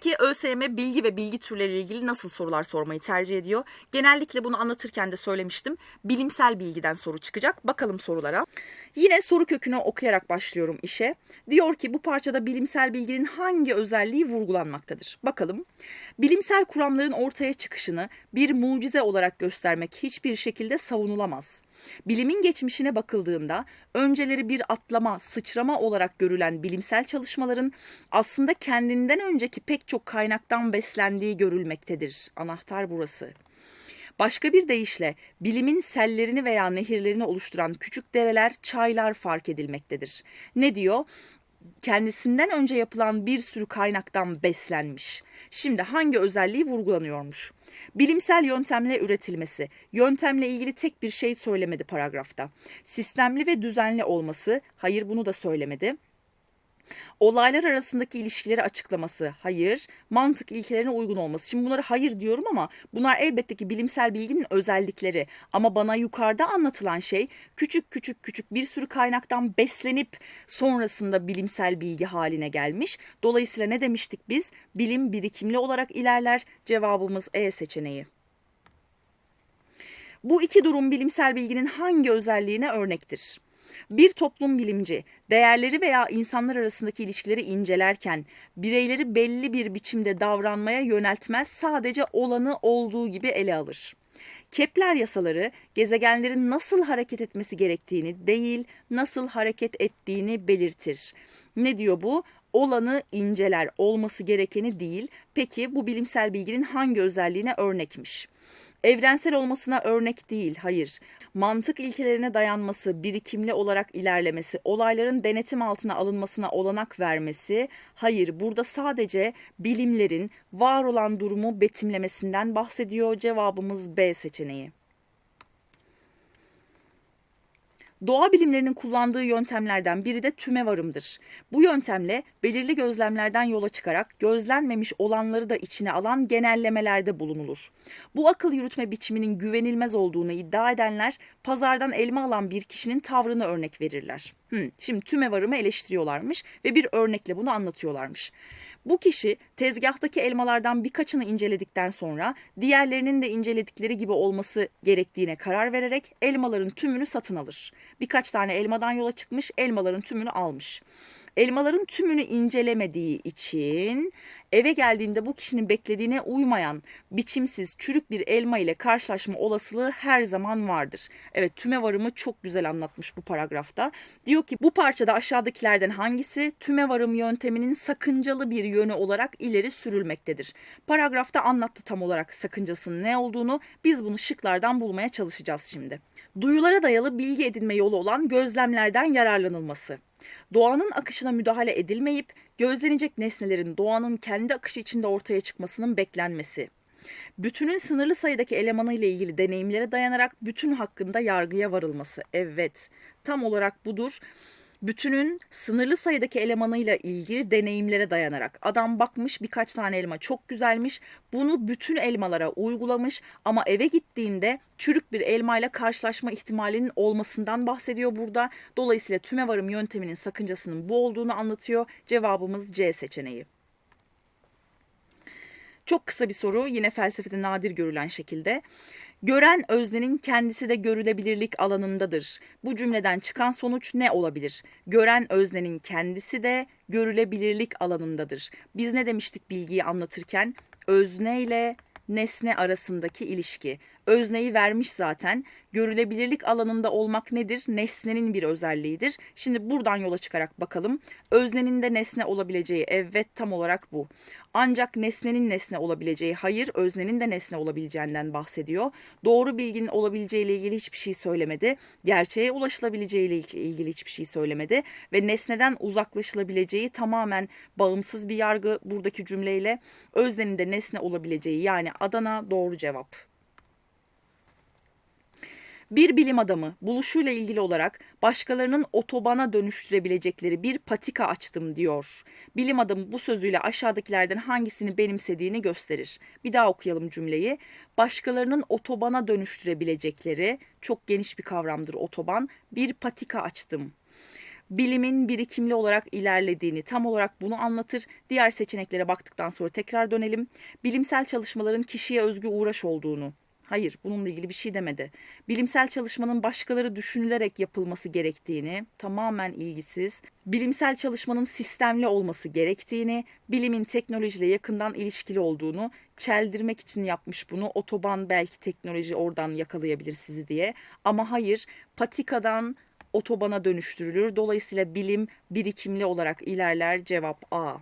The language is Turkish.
Peki ÖSYM bilgi ve bilgi türleriyle ilgili nasıl sorular sormayı tercih ediyor? Genellikle bunu anlatırken de söylemiştim. Bilimsel bilgiden soru çıkacak. Bakalım sorulara. Yine soru kökünü okuyarak başlıyorum işe. Diyor ki bu parçada bilimsel bilginin hangi özelliği vurgulanmaktadır? Bakalım. Bilimsel kuramların ortaya çıkışını bir mucize olarak göstermek hiçbir şekilde savunulamaz. Bilimin geçmişine bakıldığında önceleri bir atlama, sıçrama olarak görülen bilimsel çalışmaların aslında kendinden önceki pek çok kaynaktan beslendiği görülmektedir. Anahtar burası. Başka bir deyişle bilimin sellerini veya nehirlerini oluşturan küçük dereler, çaylar fark edilmektedir. Ne diyor? kendisinden önce yapılan bir sürü kaynaktan beslenmiş. Şimdi hangi özelliği vurgulanıyormuş? Bilimsel yöntemle üretilmesi. Yöntemle ilgili tek bir şey söylemedi paragrafta. Sistemli ve düzenli olması. Hayır bunu da söylemedi. Olaylar arasındaki ilişkileri açıklaması, hayır. Mantık ilkelerine uygun olması. Şimdi bunları hayır diyorum ama bunlar elbette ki bilimsel bilginin özellikleri. Ama bana yukarıda anlatılan şey küçük küçük küçük bir sürü kaynaktan beslenip sonrasında bilimsel bilgi haline gelmiş. Dolayısıyla ne demiştik biz? Bilim birikimli olarak ilerler. Cevabımız E seçeneği. Bu iki durum bilimsel bilginin hangi özelliğine örnektir? Bir toplum bilimci değerleri veya insanlar arasındaki ilişkileri incelerken bireyleri belli bir biçimde davranmaya yöneltmez sadece olanı olduğu gibi ele alır. Kepler yasaları gezegenlerin nasıl hareket etmesi gerektiğini değil, nasıl hareket ettiğini belirtir. Ne diyor bu? Olanı inceler, olması gerekeni değil. Peki bu bilimsel bilginin hangi özelliğine örnekmiş? Evrensel olmasına örnek değil, hayır. Mantık ilkelerine dayanması, birikimli olarak ilerlemesi, olayların denetim altına alınmasına olanak vermesi, hayır. Burada sadece bilimlerin var olan durumu betimlemesinden bahsediyor. Cevabımız B seçeneği. Doğa bilimlerinin kullandığı yöntemlerden biri de tümevarımdır. Bu yöntemle belirli gözlemlerden yola çıkarak gözlenmemiş olanları da içine alan genellemelerde bulunulur. Bu akıl yürütme biçiminin güvenilmez olduğunu iddia edenler pazardan elma alan bir kişinin tavrını örnek verirler. Hmm, şimdi tümevarımı eleştiriyorlarmış ve bir örnekle bunu anlatıyorlarmış. Bu kişi tezgahtaki elmalardan birkaçını inceledikten sonra diğerlerinin de inceledikleri gibi olması gerektiğine karar vererek elmaların tümünü satın alır. Birkaç tane elmadan yola çıkmış, elmaların tümünü almış. Elmaların tümünü incelemediği için eve geldiğinde bu kişinin beklediğine uymayan biçimsiz çürük bir elma ile karşılaşma olasılığı her zaman vardır. Evet tüme varımı çok güzel anlatmış bu paragrafta. Diyor ki bu parçada aşağıdakilerden hangisi tüme varım yönteminin sakıncalı bir yönü olarak ileri sürülmektedir. Paragrafta anlattı tam olarak sakıncasının ne olduğunu. Biz bunu şıklardan bulmaya çalışacağız şimdi. Duyulara dayalı bilgi edinme yolu olan gözlemlerden yararlanılması. Doğanın akışına müdahale edilmeyip gözlenecek nesnelerin doğanın kendi akışı içinde ortaya çıkmasının beklenmesi. Bütünün sınırlı sayıdaki elemanı ile ilgili deneyimlere dayanarak bütün hakkında yargıya varılması. Evet, tam olarak budur bütünün sınırlı sayıdaki elemanıyla ilgili deneyimlere dayanarak adam bakmış birkaç tane elma çok güzelmiş. Bunu bütün elmalara uygulamış ama eve gittiğinde çürük bir elmayla karşılaşma ihtimalinin olmasından bahsediyor burada. Dolayısıyla tümevarım yönteminin sakıncasının bu olduğunu anlatıyor. Cevabımız C seçeneği. Çok kısa bir soru yine felsefede nadir görülen şekilde. Gören öznenin kendisi de görülebilirlik alanındadır. Bu cümleden çıkan sonuç ne olabilir? Gören öznenin kendisi de görülebilirlik alanındadır. Biz ne demiştik bilgiyi anlatırken? Özne ile nesne arasındaki ilişki. Özneyi vermiş zaten. Görülebilirlik alanında olmak nedir? Nesnenin bir özelliğidir. Şimdi buradan yola çıkarak bakalım. Öznenin de nesne olabileceği evet tam olarak bu. Ancak nesnenin nesne olabileceği hayır, öznenin de nesne olabileceğinden bahsediyor. Doğru bilginin olabileceği ile ilgili hiçbir şey söylemedi. Gerçeğe ulaşılabileceği ile ilgili hiçbir şey söylemedi ve nesneden uzaklaşılabileceği tamamen bağımsız bir yargı buradaki cümleyle öznenin de nesne olabileceği yani Adana doğru cevap. Bir bilim adamı buluşuyla ilgili olarak başkalarının otobana dönüştürebilecekleri bir patika açtım diyor. Bilim adamı bu sözüyle aşağıdakilerden hangisini benimsediğini gösterir. Bir daha okuyalım cümleyi. Başkalarının otobana dönüştürebilecekleri çok geniş bir kavramdır otoban. Bir patika açtım bilimin birikimli olarak ilerlediğini tam olarak bunu anlatır. Diğer seçeneklere baktıktan sonra tekrar dönelim. Bilimsel çalışmaların kişiye özgü uğraş olduğunu. Hayır, bununla ilgili bir şey demedi. Bilimsel çalışmanın başkaları düşünülerek yapılması gerektiğini, tamamen ilgisiz. Bilimsel çalışmanın sistemli olması gerektiğini, bilimin teknolojiyle yakından ilişkili olduğunu, çeldirmek için yapmış bunu. Otoban belki teknoloji oradan yakalayabilir sizi diye. Ama hayır, patikadan otobana dönüştürülür. Dolayısıyla bilim birikimli olarak ilerler. Cevap A.